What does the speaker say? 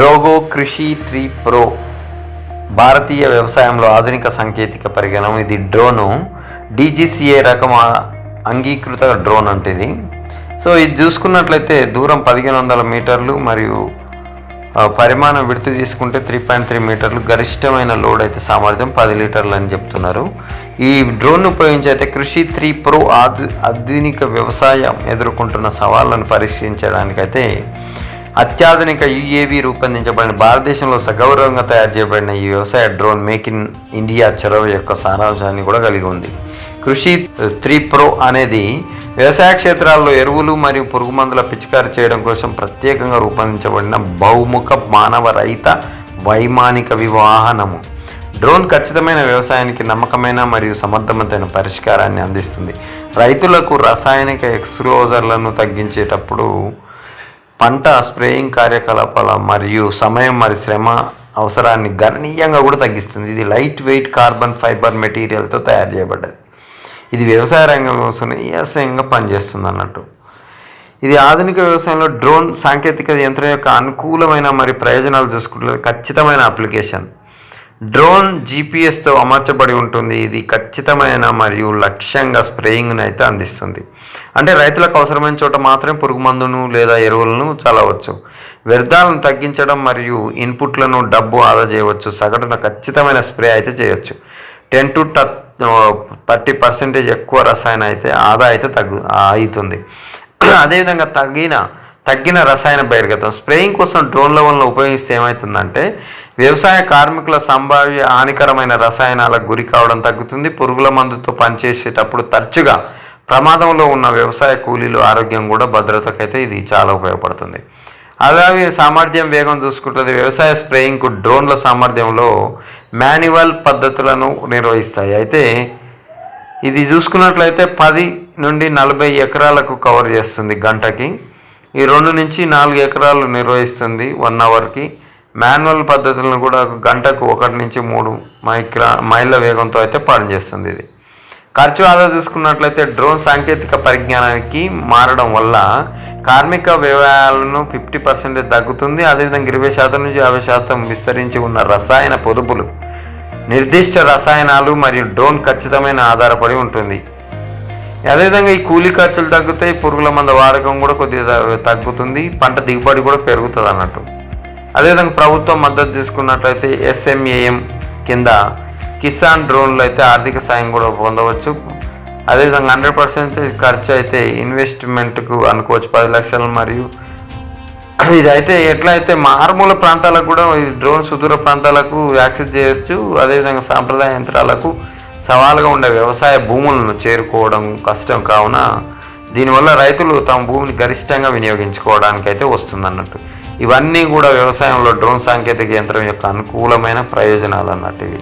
రోగో కృషి three pro. భారతీయ వ్యవసాయంలో ఆధునిక సాంకేతిక పరిజ్ఞానం ఇది డ్రోను. డీజీసీఏ రకం అంగీకృత డ్రోన్ అంటే ఇది సో ఇది చూసుకున్నట్లయితే దూరం పదిహేను వందల మీటర్లు మరియు పరిమాణం విడత తీసుకుంటే త్రీ పాయింట్ త్రీ మీటర్లు. గరిష్టమైన లోడ్ అయితే సామర్థ్యం పది లీటర్లు అని చెప్తున్నారు. ఈ డ్రోన్ ఉపయోగించి అయితే కృషి త్రీ ప్రో ఆధు ఆధునిక వ్యవసాయం ఎదుర్కొంటున్న సవాళ్ళను పరీక్షించడానికైతే అత్యాధునిక యుఏవి రూపొందించబడిన భారతదేశంలో సగౌరవంగా తయారు చేయబడిన ఈ వ్యవసాయ డ్రోన్ మేక్ ఇన్ ఇండియా చొరవ యొక్క సారాంశాన్ని కూడా కలిగి ఉంది. కృషి త్రీ ప్రో అనేది వ్యవసాయ క్షేత్రాల్లో ఎరువులు మరియు పురుగుమందుల పిచికారి చేయడం కోసం ప్రత్యేకంగా రూపొందించబడిన బహుముఖ మానవ రహిత వైమానిక వివాహనము. డ్రోన్ ఖచ్చితమైన వ్యవసాయానికి నమ్మకమైన మరియు సమర్థవంతమైన పరిష్కారాన్ని అందిస్తుంది. రైతులకు రసాయనిక ఎక్స్ప్లోజర్లను తగ్గించేటప్పుడు పంట స్ప్రేయింగ్ కార్యకలాపాల మరియు సమయం మరి శ్రమ అవసరాన్ని గణనీయంగా కూడా తగ్గిస్తుంది. ఇది లైట్ వెయిట్ కార్బన్ ఫైబర్ మెటీరియల్తో తయారు చేయబడ్డది. ఇది వ్యవసాయ రంగంలో సునాయాసంగా పనిచేస్తుంది అన్నట్టు. ఇది ఆధునిక వ్యవసాయంలో డ్రోన్ సాంకేతిక యంత్రం యొక్క అనుకూలమైన మరియు ప్రయోజనాలు చూసుకుంటే ఖచ్చితమైన అప్లికేషన్. డ్రోన్ జీపీఎస్తో అమర్చబడి ఉంటుంది. ఇది ఖచ్చితమైన మరియు లక్ష్యంగా స్ప్రేయింగ్ను అయితే అందిస్తుంది. అంటే రైతులకు అవసరమైన చోట మాత్రమే పురుగు మందును లేదా ఎరువులను చల్లవచ్చు. వ్యర్థాలను తగ్గించడం మరియు ఇన్పుట్లను డబ్బు ఆదా చేయవచ్చు. సగటున ఖచ్చితమైన స్ప్రే అయితే చేయవచ్చు టెన్ టు థర్టీ పర్సెంటేజ్ ఎక్కువ రసాయన అయితే ఆదా అయితే తగ్గు అవుతుంది. అదేవిధంగా తగ్గిన తగ్గిన రసాయన బహిర్గతం. స్ప్రేయింగ్ కోసం డ్రోన్ల వలన ఉపయోగిస్తే ఏమవుతుందంటే వ్యవసాయ కార్మికుల సంభావ్య హానికరమైన రసాయనాలకు గురి కావడం తగ్గుతుంది. పురుగుల మందుతో పనిచేసేటప్పుడు తరచుగా ప్రమాదంలో ఉన్న వ్యవసాయ కూలీలు ఆరోగ్యం కూడా భద్రతకైతే ఇది చాలా ఉపయోగపడుతుంది. అలాగే సామర్థ్యం వేగం చూసుకుంటుంది. వ్యవసాయ స్ప్రేయింగ్కు డ్రోన్ల సామర్థ్యంలో మాన్యువల్ పద్ధతులను నిర్వహిస్తాయి. అయితే ఇది చూసుకున్నట్లయితే పది నుండి నలభై ఎకరాలకు కవర్ చేస్తుంది గంటకి. ఈ రెండు నుంచి నాలుగు ఎకరాలు నిర్వహిస్తుంది వన్ అవర్కి. మాన్యువల్ పద్ధతులను కూడా గంటకు ఒకటి నుంచి మూడు మైక్రా మైళ్ళ వేగంతో అయితే పనిచేస్తుంది ఇది. ఖర్చు ఆదా చూసుకున్నట్లయితే డ్రోన్ సాంకేతిక పరిజ్ఞానానికి మారడం వల్ల కార్మిక వ్యయాలను ఫిఫ్టీ పర్సెంటేజ్ తగ్గుతుంది. అదేవిధంగా ఇరవై శాతం నుంచి యాభై శాతం విస్తరించి ఉన్న రసాయన పొదుపులు నిర్దిష్ట రసాయనాలు మరియు డ్రోన్ ఖచ్చితమైన ఆధారపడి ఉంటుంది. అదేవిధంగా ఈ కూలీ ఖర్చులు తగ్గుతాయి పురుగుల మంద వాడకం కూడా కొద్దిగా తగ్గుతుంది. పంట దిగుబడి కూడా పెరుగుతుంది అన్నట్టు. అదేవిధంగా ప్రభుత్వం మద్దతు తీసుకున్నట్లయితే ఎస్ఎంఏఎం కింద కిసాన్ డ్రోన్లు అయితే ఆర్థిక సాయం కూడా పొందవచ్చు. అదేవిధంగా హండ్రెడ్ పర్సెంట్ ఖర్చు అయితే ఇన్వెస్ట్మెంట్కు అనుకోవచ్చు పది లక్షలు మరియు ఇదైతే ఎట్లా అయితే మారుమూల ప్రాంతాలకు కూడా ఈ డ్రోన్ సుదూర ప్రాంతాలకు యాక్సెస్ చేయొచ్చు. అదేవిధంగా సాంప్రదాయ యంత్రాలకు సవాలుగా ఉండే వ్యవసాయ భూములను చేరుకోవడం కష్టం కావున దీనివల్ల రైతులు తమ భూమిని గరిష్టంగా వినియోగించుకోవడానికి అయితే వస్తుందన్నట్టు. ఇవన్నీ కూడా వ్యవసాయంలో డ్రోన్ సాంకేతిక యంత్రం యొక్క అనుకూలమైన ప్రయోజనాలు అన్నట్టు ఇవి.